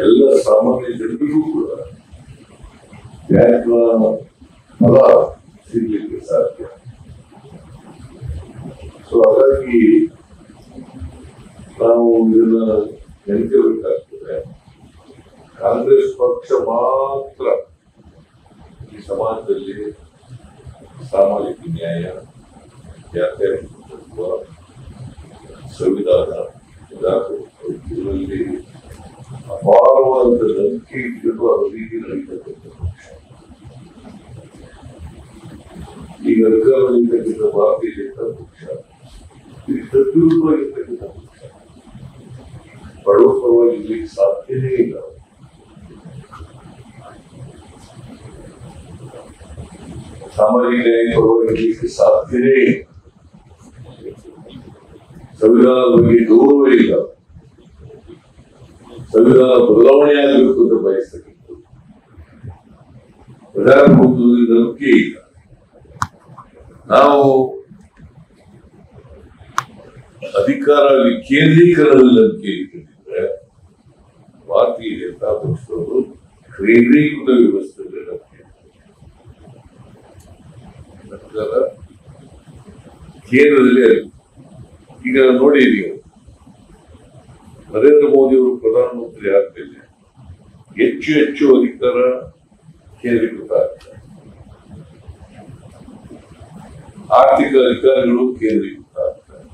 ಎಲ್ಲ ಸಾಮಾನ್ಯ ಜನರಿಗೂ ಕೂಡ ಬ್ಯಾಂಕ್ ಫಲ ಸಿಗ್ಲಿಕ್ಕೆ ಸಾಧ್ಯ ಸೊ ಹಾಗಾಗಿ ನಾವು ಇದನ್ನ ನೆನಪಿರಬೇಕಾಗ್ತದೆ ಕಾಂಗ್ರೆಸ್ ಪಕ್ಷ ಮಾತ್ರ ಈ ಸಮಾಜದಲ್ಲಿ ಸಾಮಾಜಿಕ ನ್ಯಾಯ, ಜಾತ್ಯತೀತತ್ವ, ಸಂವಿಧಾನ. ಇದರಲ್ಲಿ ಅಪಾರವಾದ ನಂಬಿಕೆ ಇಟ್ಟು ಅದು ರೀತಿ ನಡೀತಕ್ಕಂಥ ಈಗ ಅಧಿಕಾರದಲ್ಲಿರ್ತಕ್ಕಂಥ ಭಾರತೀಯ ಜನತಾ ಪಕ್ಷ ಇದು ತದ್ವಿರುದ್ಧವಾಗಿರ್ತಕ್ಕಂಥ ಪಕ್ಷ ಬಡವ ಸಾಧ್ಯನೇ ಇಲ್ಲ ಸಾಮಾಜಿಕ ನ್ಯಾಯ ಪರವಾಗಿ ಸಾಧ್ಯನೇ ಇಲ್ಲ. ಸಂವಿಧಾನದ ಬಗ್ಗೆ ಗೌರವ ಇಲ್ಲ. ಸಂವಿಧಾನ ಬದಲಾವಣೆ ಆಗಬೇಕು ಅಂತ ಬಯಸ್ತಕ್ಕಂಥದ್ದು ಪ್ರಜಾಪ್ರಭುತ್ವದಿಂದ ನಂಬಿಕೆ ಇಲ್ಲ. ನಾವು ಅಧಿಕಾರ ವಿಕೇಂದ್ರೀಕರಣದಲ್ಲಿ ನಂಬಿಕೆ ಇಟ್ಟಿದ್ರೆ ಭಾರತೀಯ ಜನತಾ ಪಕ್ಷದವರು ಕೇಂದ್ರೀಕೃತ ವ್ಯವಸ್ಥೆಯಲ್ಲಿ ನಂಬಿಕೆ ಸರ್ಕಾರ ಕೇಂದ್ರದಲ್ಲಿ. ಈಗ ನೋಡಿ ನೀವು. ನರೇಂದ್ರ ಮೋದಿ ಅವರು ಪ್ರಧಾನಮಂತ್ರಿ ಆದ್ಮೇಲೆ ಹೆಚ್ಚು ಹೆಚ್ಚು ಅಧಿಕಾರ ಕೇಂದ್ರೀಕೃತ ಆಗ್ತದೆ. ಆರ್ಥಿಕ ಅಧಿಕಾರಿಗಳು ಕೇಂದ್ರೀಕೃತ ಆಗ್ತಾರೆ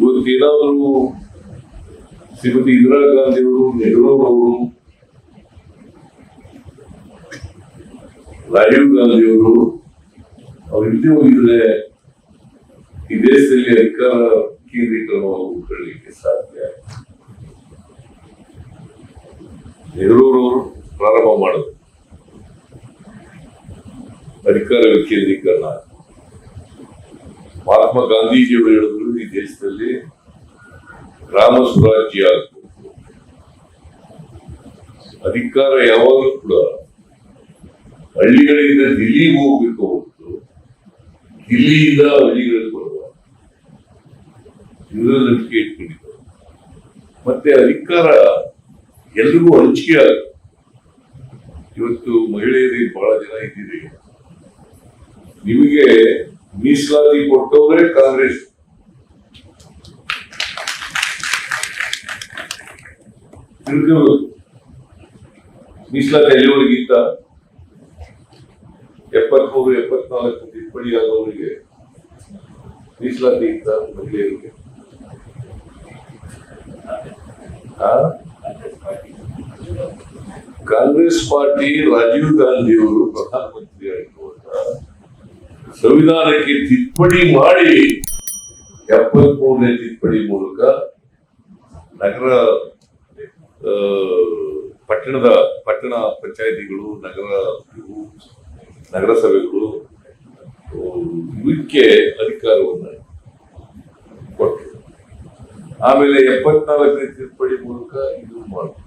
ಇವತ್ತೇನಾದರೂ ಶ್ರೀಮತಿ ಇಂದಿರಾ ಗಾಂಧಿ ಅವರು ನೆಹರು ಅವರು, ರಾಜೀವ್ ಗಾಂಧಿ ಅವರು ಅವ್ರು ಹಿಂದೆ ಹೋಗಿದ್ರೆ ಈ ದೇಶದಲ್ಲಿ ಅಧಿಕಾರ ಕೇಂದ್ರೀಕರಣವಾಗುವುದಕ್ಕೆ ಸಾಧ್ಯ ನೆಹರೂರವರು ಪ್ರಾರಂಭ ಮಾಡಿದ್ರು. ಅಧಿಕಾರ ವಿಕೇಂದ್ರೀಕರಣ ಮಹಾತ್ಮ ಗಾಂಧೀಜಿಯವರು ಹೇಳಿದ್ರು, ಈ ದೇಶದಲ್ಲಿ ಗ್ರಾಮ ಸ್ವರಾಜ್ಯ ಅಧಿಕಾರ ಯಾವಾಗಲೂ ಕೂಡ ಹಳ್ಳಿಗಳಿಂದ ದಿಲ್ಲಿಗೆ ಹೋಗ್ಬೇಕು ದಿಲ್ಲಿಯಿಂದ ಹಳ್ಳಿಗಳಿಗೆ ಬರುವ ಇವರ ಮತ್ತೆ ಅಧಿಕಾರ ಎಲ್ರಿಗೂ ಹಂಚಿಕೆ ಆಗುತ್ತೆ. ಇವತ್ತು ಮಹಿಳೆಯರಿಗೆ ಬಹಳ ಜನ ಇದ್ದೀರಿ. ನಿಮಗೆ ಮೀಸಲಾತಿ ಕೊಟ್ಟವರೇ ಕಾಂಗ್ರೆಸ್. ಮೀಸಲಾತಿ ಎಲ್ಲಿವರೆಗಿಂತ? ಎಪ್ಪತ್ಮೂರು, ಎಪ್ಪತ್ನಾಲ್ಕು ತಿದ್ದುಪಡಿ ಆದವರಿಗೆ ಮೀಸಲಾತಿ ಇತ್ತ ಮಹಿಳೆಯರಿಗೆ? ಕಾಂಗ್ರೆಸ್ ಪಾರ್ಟಿ ರಾಜೀವ್ ಗಾಂಧಿ ಅವರು ಪ್ರಧಾನಮಂತ್ರಿ ಆಗಿರುವಾಗ ಸಂವಿಧಾನಕ್ಕೆ ತಿದ್ದುಪಡಿ ಮಾಡಿ ಎಪ್ಪತ್ಮೂರನೇ ತಿದ್ದುಪಡಿ ಮೂಲಕ ನಗರ ಪಟ್ಟಣದ ಪಟ್ಟಣ ಪಂಚಾಯಿತಿಗಳು, ನಗರ ನಗರಸಭೆಗಳು ಇದಕ್ಕೆ ಅಧಿಕಾರವನ್ನು ಕೊಟ್ಟರು ಆಮೇಲೆ ಎಪ್ಪತ್ನಾಲ್ಕನೇ ತಿದ್ದುಪಡಿ ಮೂಲಕ ಇದು ಮಾಡಿದ್ರು